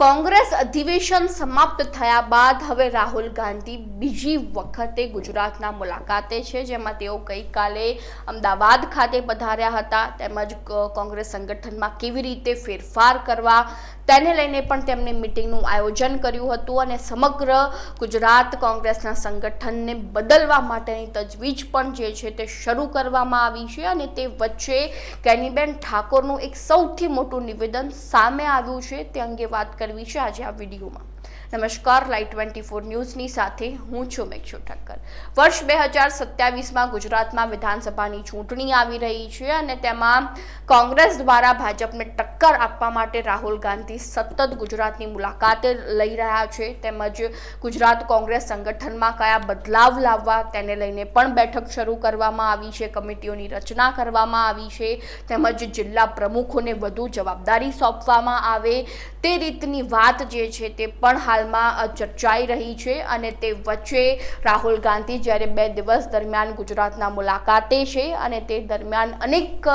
કોંગ્રેસ અધિવેશન સમાપ્ત થયા બાદ હવે રાહુલ ગાંધી બીજી વખતે ગુજરાતના મુલાકાતે છે, જેમાં તેઓ ગઈકાલે અમદાવાદ ખાતે પધાર્યા હતા. તેમજ કોંગ્રેસ સંગઠનમાં કેવી રીતે ફેરફાર કરવા તેને લઈને પણ તેમણે મિટિંગનું આયોજન કર્યું હતું અને સમગ્ર ગુજરાત કોંગ્રેસના સંગઠનને બદલવા માટેની તજવીજ પણ જે છે તે શરૂ કરવામાં આવી છે અને તે વચ્ચે કેનીબેન ઠાકોરનું એક સૌથી મોટું નિવેદન સામે આવ્યું છે. તે અંગે વાત કરવી છે આજે આ વિડીયોમાં. નમસ્કાર લાઈવ ટ્વેન્ટી ફોર ન્યૂઝની સાથે હું છું મેક્ષુ ઠક્કર. વર્ષ બે હજાર સત્યાવીસમાં ગુજરાતમાં વિધાનસભાની ચૂંટણી આવી રહી છે અને તેમાં કોંગ્રેસ દ્વારા ભાજપને ટક્કર આપવા માટે રાહુલ ગાંધી સતત ગુજરાતની મુલાકાતે લઈ રહ્યા છે. તેમજ ગુજરાત કોંગ્રેસ સંગઠનમાં કયા બદલાવ લાવવા તેને લઈને પણ બેઠક શરૂ કરવામાં આવી છે. કમિટીઓની રચના કરવામાં આવી છે. તેમજ જિલ્લા પ્રમુખોને વધુ જવાબદારી સોંપવામાં આવે. તે રીતની વાત જે છે તે પણ હાલમાં ચર્ચાઈ રહી છે અને તે વચ્ચે રાહુલ ગાંધી જ્યારે બે દિવસ દરમિયાન ગુજરાતના મુલાકાતે છે અને તે દરમિયાન અનેક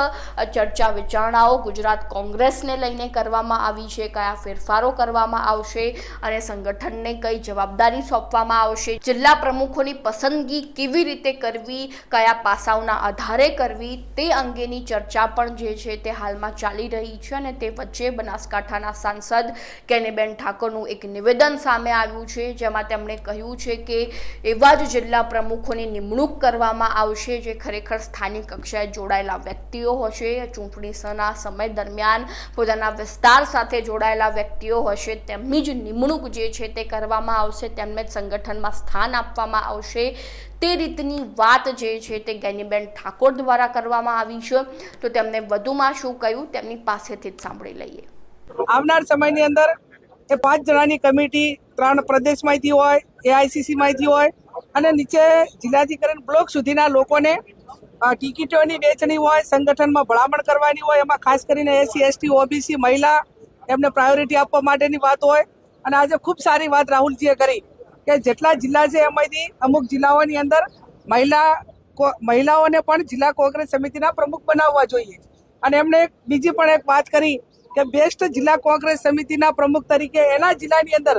ચર્ચા વિચારણાઓ ગુજરાત કોંગ્રેસને લઈને કરવામાં આવી છે, કયા ફેરફારો કરવામાં આવશે અને સંગઠનને કઈ જવાબદારી સોંપવામાં આવશે, જિલ્લા પ્રમુખોની પસંદગી કેવી રીતે કરવી, કયા પાસાઓના આધારે કરવી, તે અંગેની ચર્ચા પણ જે છે તે હાલમાં ચાલી રહી છે અને તે વચ્ચે બનાસકાંઠાના સાંસદ કેનેબેન ઠાકોરનું એક નિવેદન સામે આવ્યું છે, જેમાં તેમણે કહ્યું છે કે એવા જ જિલ્લા પ્રમુખોની નિમણૂક કરવામાં આવશે, જે ખરેખર સ્થાનિક કક્ષાએ જોડાયેલા વ્યક્તિઓ હશે. ચૂંટણીના સમય દરમિયાન પોતાના વિસ્તાર સાથે જોડાયેલા વ્યક્તિઓ હશે. તેમની જ નિમણૂક જે છે તે કરવામાં આવશે. તેમને જ સંગઠનમાં સ્થાન આપવામાં આવશે. તે રીતની વાત જે છે તે ગેનીબેન ઠાકોર દ્વારા કરવામાં આવી છે. તો તેમને વધુમાં શું કહ્યું? તેમની પાસેથી જ સાંભળી લઈએ. આવનાર સમયની અંદર એ પાંચ જણાની કમિટી ત્રણ પ્રદેશમાંથી હોય એઆઈસીસીમાંથી હોય અને નીચે જિલ્લાથી બ્લોક સુધીના લોકોને ટિકિટોની વેચણી હોય, સંગઠનમાં ભલામણ કરવાની હોય, એમાં ખાસ કરીને એસસી, એસટી, ઓબીસી, મહિલા એમને પ્રાયોરિટી આપવા માટેની વાત હોય. અને આજે ખૂબ સારી વાત રાહુલજીએ કરી કે જેટલા જિલ્લા છે એમાંથી અમુક જિલ્લાઓની અંદર મહિલા મહિલાઓને પણ જિલ્લા કોંગ્રેસ સમિતિના પ્રમુખ બનાવવા જોઈએ. અને એમણે બીજી પણ એક વાત કરી કે બેસ્ટ જિલ્લા કોંગ્રેસ સમિતિના પ્રમુખ તરીકે એના જિલ્લાની અંદર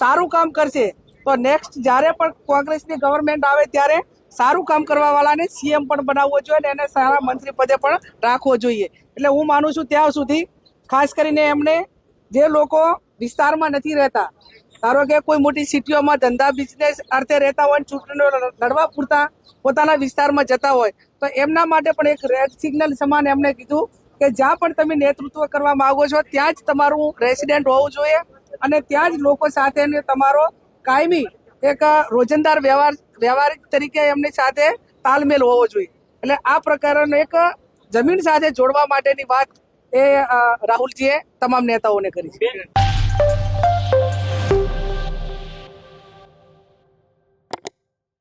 સારું કામ કરશે. તો નેક્સ્ટ જ્યારે પણ કોંગ્રેસની ગવર્મેન્ટ આવે ત્યારે સારું કામ કરવા વાળાને સીએમ પણ બનાવવો જોઈએ અને એને સારા મંત્રી પદે પણ રાખવો જોઈએ. એટલે હું માનું છું ત્યાં સુધી ખાસ કરીને એમને જે લોકો વિસ્તારમાં નથી રહેતા, ધારો કે કોઈ મોટી સિટીઓમાં ધંધા બિઝનેસ અર્થે રહેતા હોય ચૂંટણીઓ લડવા પૂરતા પોતાના વિસ્તારમાં જતા હોય, તો એમના માટે પણ એક રેડ સિગ્નલ સમાન એમણે કીધું કે જ્યાં પણ તમે નેતૃત્વ કરવા માંગો છો, ત્યાં જ તમારું રેસિડેન્ટ હોવું જોઈએ અને ત્યાં જ લોકો સાથે તમારો કાયમી એક રોજંદાર વ્યવહાર, વ્યવહારિક તરીકે એમની સાથે તાલમેલ હોવો જોઈએ. એટલે આ પ્રકારનો એક જમીન સાથે જોડવા માટેની વાત એ રાહુલજીએ તમામ નેતાઓને કરી છે.